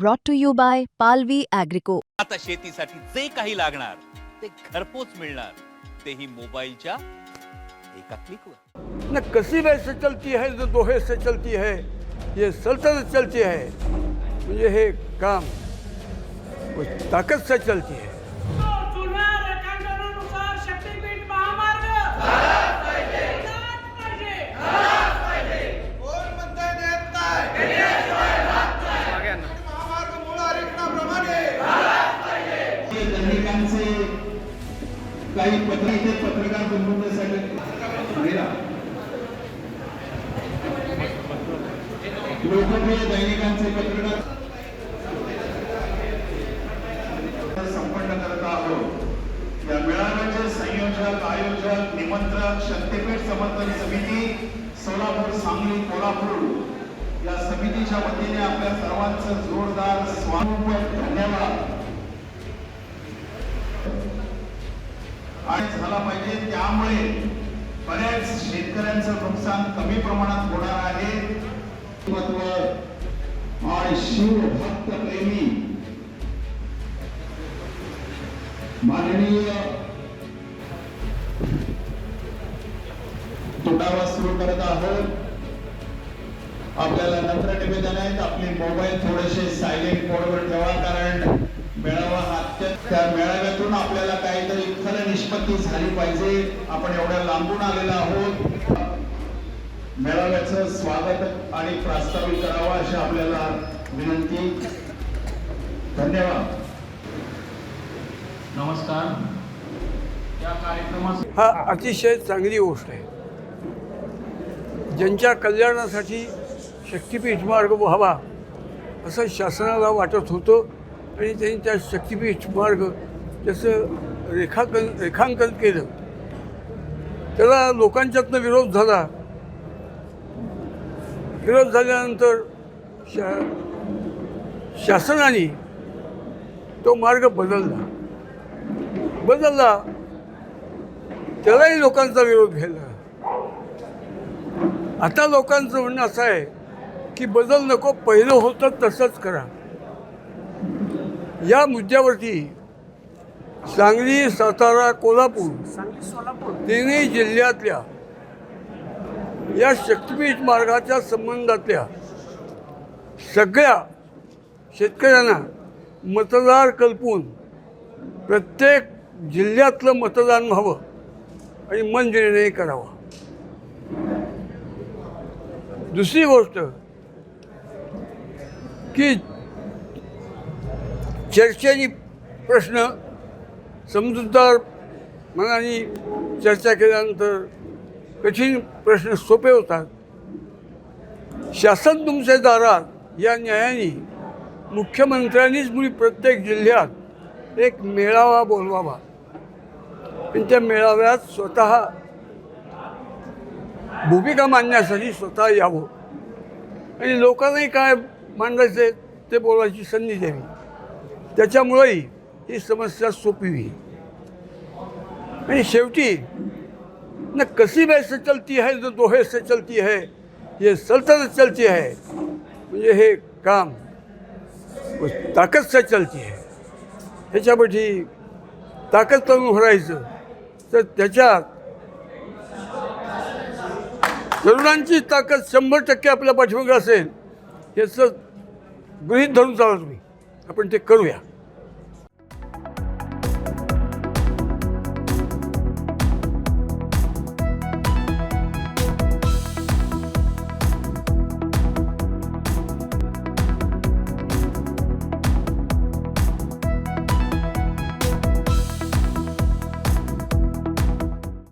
brought to you by Palvi Agrico आता शेतीसाठी जे काही लागणार ते घरपोच मिळणार. तेही मोबाईलच्या एका क्लिकवर. न वेळ से चलती है जो दोहे से चलती है ये सल्तनत चलती है ये हे काम। ताकत से चलती है। दैनिकांचे काही पत्र इथे पत्रकार बनवण्यासाठी लोकप्रिय दैनिकांचे पत्रकार. संपन्न करत आहोत. या मेळाव्याचे संयोजक आयोजक निमंत्रक शक्तीपीठ समर्थन समिती सोलापूर सांगली कोल्हापूर. या समितीच्या वतीने आपल्या सर्वांचं जोरदार स्वागत धन्यवाद. झाला पाहिजे. त्यामुळे बऱ्याच शेतकऱ्यांचं नुकसान कमी प्रमाणात होणार आहे. महत्त्व आणि शिवभक्त प्रेमी माननीय तुटावा सुरू करत आहोत. आपल्याला नंतर निवेदन आहेत. आपले मोबाईल थोडेसे सायलेंट निष्पत्ती झाली पाहिजे. आपण एवढ्या लांबून आलेलो आहोत. मेळाव्याचं स्वागत आणि प्रास्ताविक करावा अशी आपल्याला विनंती. धन्यवाद. नमस्कार. या हा अतिशय चांगली गोष्ट आहे. ज्यांच्या कल्याणासाठी शक्तिपीठ मार्ग व्हावा असं शासनाला वाटत होतं आणि त्यांनी त्या शक्तिपीठ मार्ग त्याचं रेखांकन रेखांकन केलं त्याला लोकांच्यातनं विरोध झाला. विरोध झाल्यानंतर शा शासनाने तो मार्ग बदलला. बदलला त्यालाही लोकांचा विरोध घ्यायला. आता लोकांचं म्हणणं असं आहे की बदल नको पहिलं होतं तसंच करा. या मुद्द्यावरती सांगली सातारा कोल्हापूर. तिन्ही जिल्ह्यातल्या या शक्तिपीठ मार्गाच्या संबंधातल्या सगळ्या शेतकऱ्यांना मतदार कल्पून प्रत्येक जिल्ह्यातलं मतदान व्हावं आणि मन निर्णय करावा. दुसरी गोष्ट की चर्चेनी प्रश्न समजूतदार मनाने चर्चा केल्यानंतर कठीण प्रश्न सोपे होतात. शासन तुमच्या दारात या न्यायाने मुख्यमंत्र्यांनीच मुली प्रत्येक जिल्ह्यात एक मेळावा बोलवावा. पण त्या मेळाव्यात स्वतः भूमिका मांडण्यासाठी स्वतः यावं. आणि लोकांनाही काय मांडायचं ते बोलायची संधी द्यावी. त्याच्यामुळेही ही समस्या सोपी होईल आणि शेवटी न कशी से चलती है जो दोहे से चलती है ये सल्तनत चलती है म्हणजे हे काम ताकद से चलती है ह्याच्यापाठी ताकद करून भरायचं तर त्याच्यात तरुणांची ताकद शंभर टक्के आपल्या पाठीमागे असेल याचं गृहीत धरून चालत तुम्ही. आपण ते करूया.